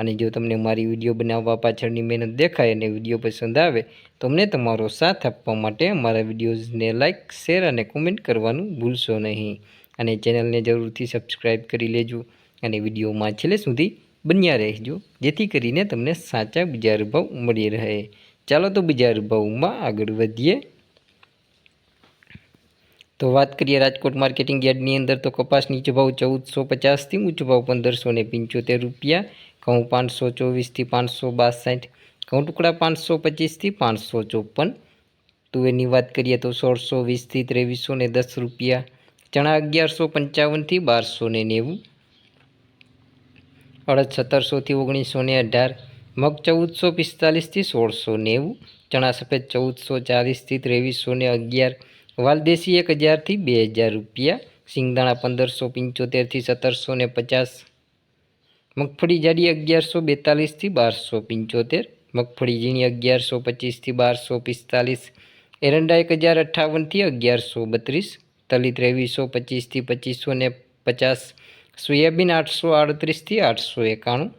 અને જો તમને મારી વીડિયો બનાવવા પાછળની મહેનત દેખાય અને વીડિયો પસંદ આવે, તો અમને તમારો સાથ આપવા માટે મારા વિડીયોઝને લાઇક શેર અને કોમેન્ટ કરવાનું ભૂલશો નહીં. અને ચેનલને જરૂરથી સબસ્ક્રાઈબ કરી લેજો અને વિડીયોમાં છેલ્લે સુધી બન્યા રહેજો, જેથી કરીને તમને સાચા બીજા અનુભવ મળી રહે. ચાલો તો બીજા અનુભવમાં આગળ વધીએ. તો વાત કરીએ રાજકોટ માર્કેટિંગ યાર્ડની અંદર તો કપાસ નીચો ચૌદસો પચાસથી ઊંચો ભાવ પંદરસો ને પંચોતેર રૂપિયા, ઘઉં પાંચસો ચોવીસથી પાંચસો બાસઠ, ઘઉં ટુકડા પાંચસો પચીસથી પાંચસો ચોપન. તુવેરની વાત કરીએ તો સોળસો વીસથી ત્રેવીસો ને દસ રૂપિયા, ચણા અગિયારસો પંચાવનથી બારસો ને નેવું, અડદ સત્તરસોથી ઓગણીસો ને અઢાર, મગ ચૌદસો પિસ્તાલીસથી સોળસો નેવું, ચણા સફેદ ચૌદસો ચાલીસથી ત્રેવીસો ને અગિયાર વાલદેશી એક હજારથી બે હજાર રૂપિયા, સિંગદાણા પંદરસો, પંચોતેરથી સત્તરસો ને પચાસ. મગફળી જાડી અગિયારસો બેતાલીસથી બારસો પંચોતેર. મગફળી ઝીણી અગિયારસો પચીસથી બારસો પિસ્તાલીસ. એરંડા એક હજાર અઠ્ઠાવનથી અગિયારસો બત્રીસ. તલી ત્રેવીસો પચીસથી પચીસો ને પચાસ. સોયાબીન આઠસો આડત્રીસથી આઠસો એકાણું.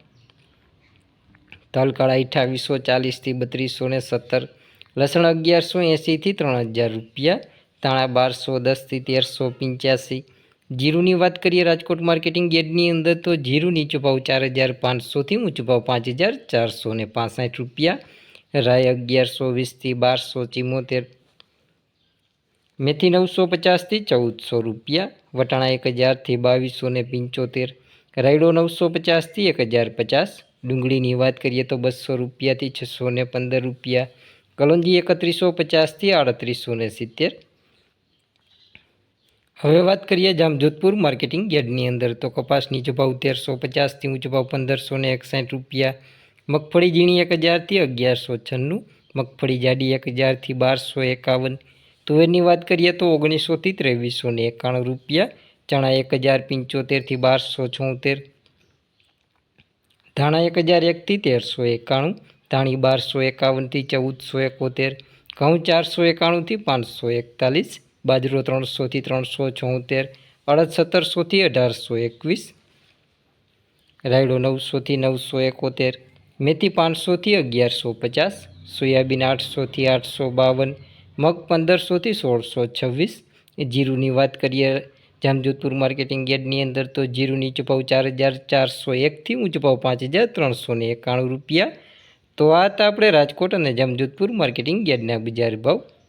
તલકાળા અઠાવીસો ચાલીસથી બત્રીસો ને સત્તર. લસણ અગિયારસો એંસીથી ત્રણ હજાર રૂપિયા. ધાણા બારસો દસથી તેરસો, પંચ્યાસી. જીરુની વાત કરીએ રાજકોટ માર્કેટિંગ યાર્ડની અંદર તો જીરું નીચો ભાવ ચાર હજાર પાંચસોથી ઊંચો ભાવ પાંચ હજાર ચારસો ને પાસઠ રૂપિયા. રાય અગિયારસો વીસથી બારસો, ચિમોતેર. મેથી નવસો પચાસથી ચૌદસો રૂપિયા. વટાણા એક હજારથી બાવીસો ને પંચોતેર. રાયડો નવસો પચાસથી એક હજાર પચાસ. ડુંગળીની વાત કરીએ તો બસો રૂપિયાથી છસો ને પંદર રૂપિયા. કલોંજી એકત્રીસો પચાસથી આડત્રીસો ને સિત્તેર. હવે વાત કરીએ જામજોધપુર માર્કેટિંગ યાર્ડની અંદર. તો કપાસ નીચો તેરસો પચાસથી ઊંચો ભાવ પંદરસો ને એકસાઠ રૂપિયા. મગફળી ઝીણી એક હજારથી અગિયારસો છન્નું. મગફળી જાડી એક હજારથી બારસો એકાવન. તુવેરની વાત કરીએ તો ઓગણીસોથી ત્રેવીસો ને એકાણું રૂપિયા. ચણા એક હજાર પંચોતેરથી બારસો છોતેર. ધાણા એક હજાર એકથી તેરસો એકાણું. ધાણી બારસો એકાવનથી ચૌદસો એકોતેર. ઘઉં ચારસો એકાણુંથી પાંચસો એકતાલીસ. બાજરો ત્રણસોથી ત્રણસો છોતેર અડદ સત્તરસોથી અઢારસો એકવીસ, રાયડો નવસોથી નવસો એકોતેર, મેથી પાંચસોથી અગિયારસો પચાસ, સોયાબીન આઠસોથી આઠસો બાવન, મગ પંદરસોથી સોળસો છવ્વીસ. જીરુની વાત કરીએ, જામજોધપુર માર્કેટિંગ યાર્ડની અંદર તો જીરુની નીચો ચાર હજાર ચારસો એકથી ઊંચપાવ પાંચ હજાર ત્રણસો એકાણું રૂપિયા. તો આ હતા આપણે રાજકોટ અને જામજોધપુર માર્કેટિંગ યાર્ડના બજાર ભાવ.